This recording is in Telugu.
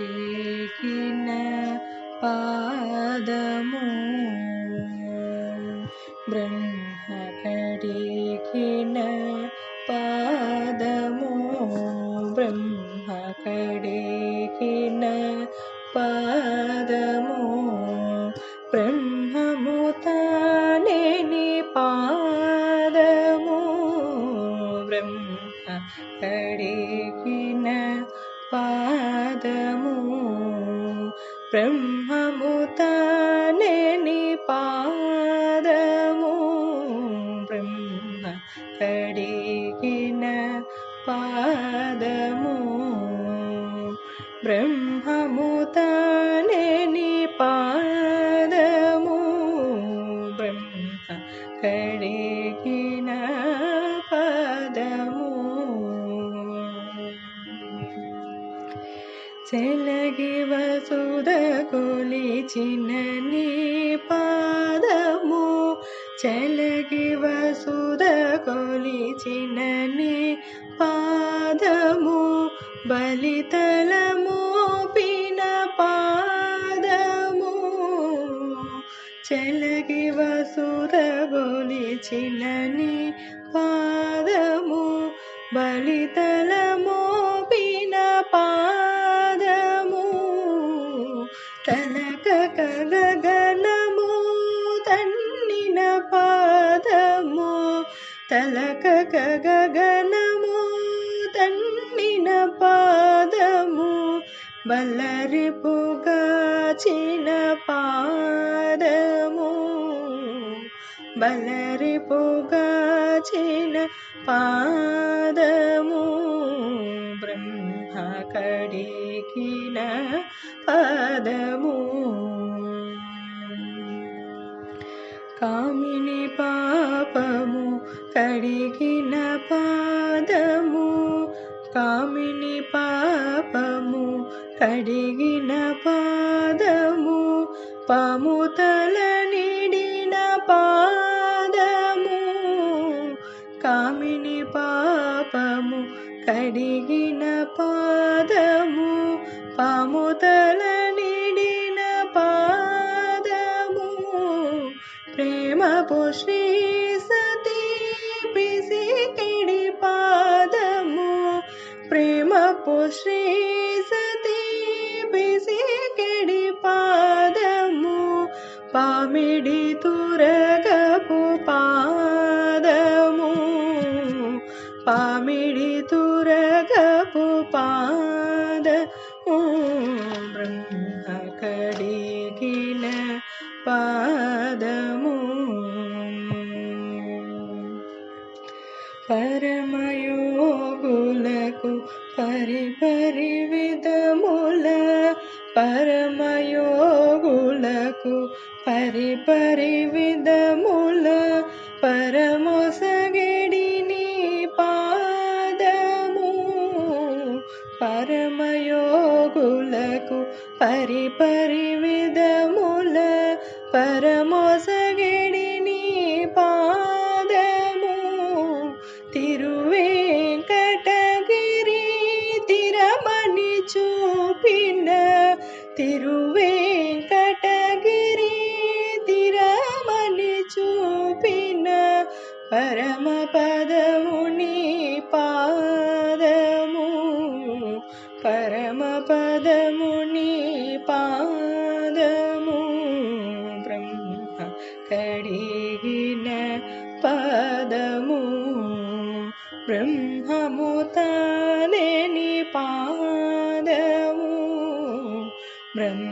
కడిగిన పాదము. బ్రహ్మ కడిగిన పాదము. బ్రహ్మ కడిగిన పాదము. బ్రహ్మము తానేని పాదము. బ్రహ్మ కడికిన పా పాదము బ్రహ్మము తానేని పాదము. బ్రహ్మ కడిగిన పాదము బ్రహ్మము తానేని చెలగి వసుద కొలిచిన నీ పాదము. చెలగి వసుద కొలిచిన నీ పాదము. బలితలము పిన పాదము. చెలగి వసుద గొలిచిన నీ పాదము. బలితలము తలక గగనము తన్నిన పాదము బల్లరిపుగాచిన పాదము. బల్లరిపుగాచిన పాదము బ్రహ్మ కడికిన పాదము. కామిని పా కడిగిన పాదము కామిని పాపము కడిగిన పాదము పాముతల నిడిన పాదము కామిని పాపము కడిగిన పాదము పాముతల నిడిన పాదము ప్రేమ శ్రీ సతీ పిసికిడి పాదము ప్రేమపు శ్రీ సతీ పిసికిడి పాదము పామిడి తురగపు పాదము పామిడి తురగపు పాదము బ్రహ్మ కడిగిన పరమయోగులకు పరిపరి విధముల పరమయోగులకు పరిపరి విధముల పరమొసగడిని పాదము పరమయోగులకు పరిపరి తిరువేంకటగిరి తిరమని చూపిన పరమ పదముని పాదము. పరమ పదముని పాదము. బ్రహ్మ కడిగిన పదము. బ్రహ్మముతా బ్రహ్మ